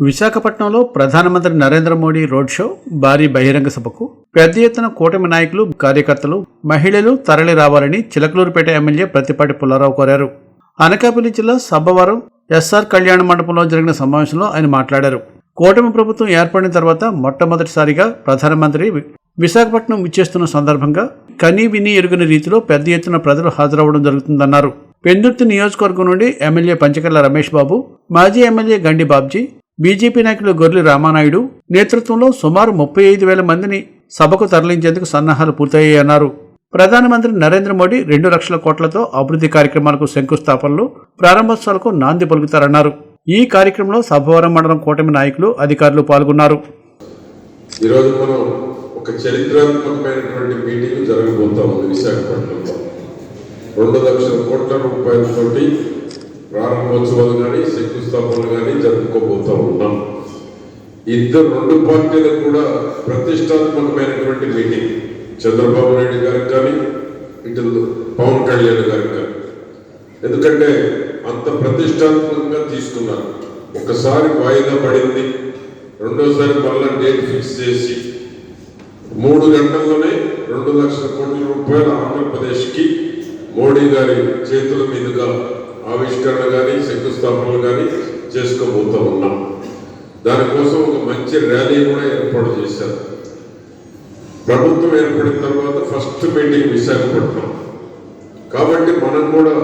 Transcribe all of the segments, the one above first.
విశాఖపట్నంలో ప్రధానమంత్రి Narendra Modi road show భారీ బహిరంగ సభకు పెద్ద ఎత్తున కూటమి నాయకులు కార్యకర్తలు మహిళలు తరలి రావాలని చిలకలూరుపేట ఎమ్మెల్యే ప్రతిపాటి పుల్లారావు కోరారు. అనకాపల్లి జిల్లా సబ్బవరం ఎస్ఆర్ కళ్యాణ మండపంలో జరిగిన సమావేశంలో ఆయన మాట్లాడారు. కూటమి ప్రభుత్వం ఏర్పడిన తర్వాత మొట్టమొదటిసారిగా ప్రధానమంత్రి విశాఖపట్నం విచ్చేస్తున్న సందర్భంగా కనీ విని ఎరుగని రీతిలో పెద్ద ఎత్తున ప్రజలు హాజరవ్వడం జరుగుతుందన్నారు. పెందుర్తి నియోజకవర్గం నుండి ఎమ్మెల్యే పంచకర్ల రమేష్ బాబు మాజీ ఎమ్మెల్యే గండి బాబ్జీ బీజేపీ నాయకులు గొర్రెల రామానాయుడు నేతృత్వంలో సుమారు ముప్పై ఐదు వేల మందిని సభకు తరలించేందుకు సన్నాహాలు పూర్తయ్యాయన్నారు ప్రధానమంత్రి నరేంద్ర మోడీ రెండు లక్షల కోట్లతో అభివృద్ధి కార్యక్రమాలకు శంకుస్థాపనలు ప్రారంభోత్సవాలకు నాంది పలుకుతారన్నారు. ఈ కార్యక్రమంలో సభవరం మండలం కూటమి నాయకులు అధికారులు పాల్గొన్నారు. ఈరోజు మనం ఒక చరిత్రాత్మకమైనటువంటి మీటింగ్ జరగబోతా ఉంది విశాఖపట్నంలో. రెండు లక్షల కోట్ల రూపాయలతోటి ప్రారంభోత్సవాలు కానీ శంకుస్థాపనలు కానీ జరుపుకోబోతూ ఉన్నాం. ఇద్దరు రెండు పార్టీలకు కూడా ప్రతిష్టాత్మకమైనటువంటి మీటింగ్. చంద్రబాబు నాయుడు గారికి కానీ ఇటు పవన్ కళ్యాణ్ గారికి కానీ. ఎందుకంటే అంత ప్రతిష్టాత్మకంగా తీసుకున్నారు. ఒకసారి వాయిదా పడింది రెండోసారి మళ్ళా డేట్ ఫిక్స్ చేసి. మూడు గంటల్లోనే రెండు లక్షల కోట్ల రూపాయలు ఆంధ్రప్రదేశ్కి మోడీ గారి చేతుల మీదుగా ఆవిష్కరణ కానీ శంకుస్థాపనలు కానీ చేసుకోబోతూ ఉన్నాం. దానికోసం ఒక మంచి ర్యాలీ కూడా ఏర్పాటు చేశారు. ప్రభుత్వం ఏర్పడిన తర్వాత ఫస్ట్ మీటింగ్ విశాఖపట్నం. కాబట్టి మనం కూడా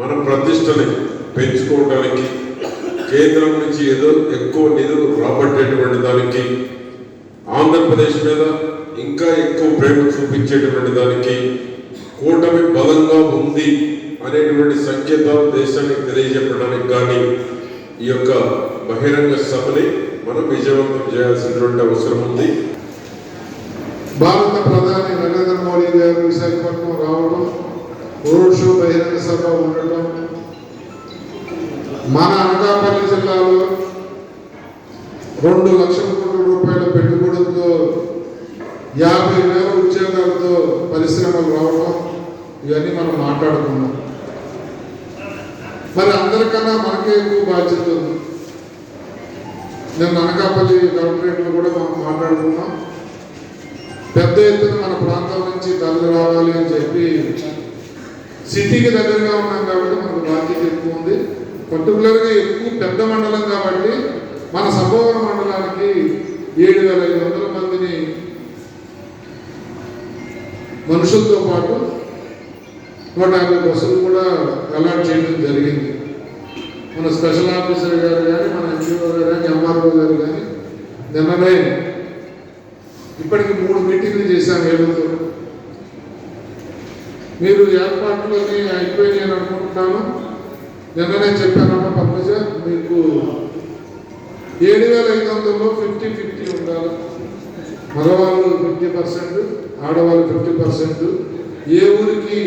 మన ప్రతిష్టని పెంచుకోవడానికి కేంద్రం నుంచి ఏదో ఎక్కువ నిధులు రాబట్టేటువంటి దానికి ఆంధ్రప్రదేశ్ మీద ఇంకా ఎక్కువ ప్రేమ చూపించేటువంటి దానికి కూటమి బలంగా ఉంది అనేటువంటి సంకేతాలు దేశానికి తెలియజెప్పడానికి కానీ ఈ యొక్క బహిరంగ సభని మనం విజయవంతం చేయాల్సినటువంటి అవసరం ఉంది. భారత ప్రధాని నరేంద్ర మోడీ గారు విశాఖపట్నం రావడం రోడ్ షో బహిరంగ సభ ఉండటం మన అనకాపల్లి జిల్లాలో రెండు లక్షల కోట్ల రూపాయల పెట్టుబడులతో యాభై వేల ఉద్యోగాలతో పరిశ్రమలు రావడం ఇవన్నీ మనం మాట్లాడుకున్నాం. మరి అందరికన్నా మనకే ఎక్కువ బాధ్యత ఉంది. నేను అనకాపల్లి కలెక్టరేట్లో కూడా మనం మాట్లాడుకున్నాం పెద్ద ఎత్తున మన ప్రాంతం నుంచి తరలి రావాలి అని చెప్పి సిటీకి దగ్గరగా ఉన్నాం కాబట్టి మనకు బాధ్యత ఎక్కువ ఉంది. పర్టికులర్గా ఎక్కువ పెద్ద మండలం కాబట్టి మన సభవరం మండలానికి ఏడు వేల ఐదు వందల మందిని మనుషులతో పాటు నూట యాభై బస్సులు కూడా అలాట్ చేయడం జరిగింది. మన స్పెషల్ ఆఫీసర్ గారు కానీ మన ఎంపీఓ గారు కానీ ఎంఆర్ఓ గారు కానీ నిన్ననే ఇప్పటికి మూడు మీటింగ్లు చేశాం ఏడుతో మీరు ఏర్పాట్లోని అయిపోయి నేను అనుకుంటున్నాను. నిన్ననే చెప్పానమ్మ పద్మజ మీకు ఏడు వేల ఐదు వందల్లో ఫిఫ్టీ ఫిఫ్టీ ఉండాలి. మగవాళ్ళు ఫిఫ్టీ పర్సెంట్ ఆడవాళ్ళు ఫిఫ్టీ పర్సెంట్. ఏ ఊరికి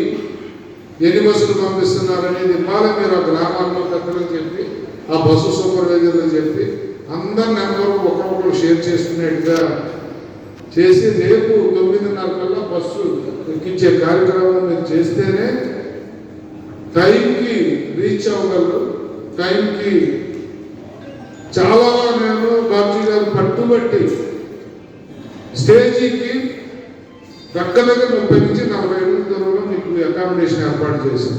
ఎన్ని బస్సులు పంపిస్తున్నారనేది ఇవ్వాలి మీరు ఆ గ్రామాల్లో పెద్దలకు చెప్పి ఆ బస్సు సూపర్వైజర్లు చెప్పి అందరి నెంబర్ ఒకరొకరు షేర్ చేసుకునేట్టుగా చేసి రేపు తొమ్మిదిన్నర కల్లా బస్సు ఎక్కించే కార్యక్రమం మీరు చేస్తేనే టైంకి రీచ్ అవ్వగలరు. టైంకి చాలా నేను బాబీ గారు పట్టుబట్టి స్టేజీకి దగ్గర దగ్గర ముప్పై నుంచి నలభై అకామిడేషన్ ఏర్పాటు చేశాం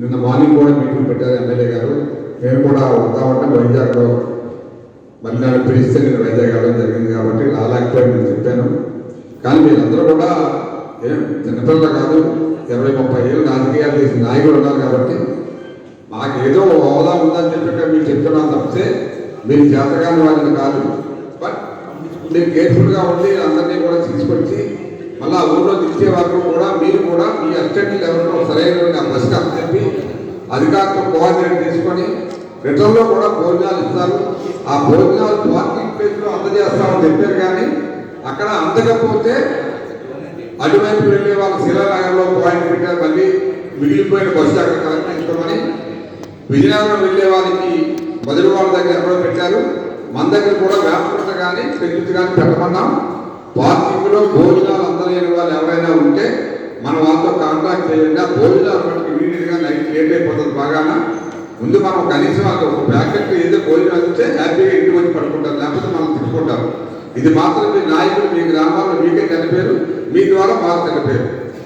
నిన్న మార్నింగ్ కూడా మీటింగ్ పెట్టారు ఎమ్మెల్యే గారు. మేము కూడా వద్దామంటే వైజాగ్లో మళ్ళీ నన్ను పిలిస్తే నేను వైజాగ్ వెళ్ళడం జరిగింది కాబట్టి రాలేకపోయాను నేను చెప్పాను. కానీ మీరందరూ కూడా ఏం చిన్నపిల్లలు కాదు ఇరవై ముప్పై ఏళ్ళు రాజకీయాలు చేసిన నాయకులు ఉన్నారు కాబట్టి మాకు ఏదో హోదా ఉందని చెప్పి మీరు చెప్తున్నాను తప్పితే మీరు చేతగాని వాళ్ళని కాదు. బట్ మీరు కేర్ఫుల్గా ఉండి అందరినీ కూడా తీసుకొచ్చి మళ్ళీ ఆ ఊళ్ళో దించే వరకు కూడా మీరు కూడా మీ అసిస్టెంట్ లెవెల్లో సరైన ఆ బస్కి చెప్పి అధికారులతో కోఆర్డినేట్ తీసుకొని రిటర్న్లో కూడా భోజనాలు ఇస్తారు. ఆ భోజనాలు పార్కింగ్ ప్లేస్లో అందజేస్తామని చెప్పారు కానీ అక్కడ అందకపోతే అటువైపు వెళ్ళే వాళ్ళ శిలానగర్లో పాయింట్ పెట్టారు. మళ్ళీ మిగిలిపోయిన బస్సు అక్కడ కలెక్ట్ చేసుకోమని విజయనగరం వెళ్ళే వాళ్ళకి మొదటి వాళ్ళ దగ్గర కూడా పెట్టారు. మన దగ్గర కూడా వ్యాపారత కానీ పెళ్ళి కానీ పెట్టమన్నాం. పార్కింగ్లో భోజనాలు అందలేని వాళ్ళు ఎవరైనా ఉంటే మనం వాళ్ళతో కాంటాక్ట్ చేయండి. ఆ భోజనాలు మనకి ఇమీడియట్గా నైట్ లేట్ అయిపోతుంది బాగానా? ముందు మనం కనీసం వాళ్ళకి ఒక ప్యాకెట్ ఏదో భోజనాలు ఇస్తే హ్యాపీగా ఇంటి వచ్చి పడుకుంటారు లేకపోతే మనం తిట్టుకుంటారు ఇది మాత్రం మీ నాయకులు మీ గ్రామాల్లో మీకే కనిపేరు మీ ద్వారా మాకు చనిపోయారు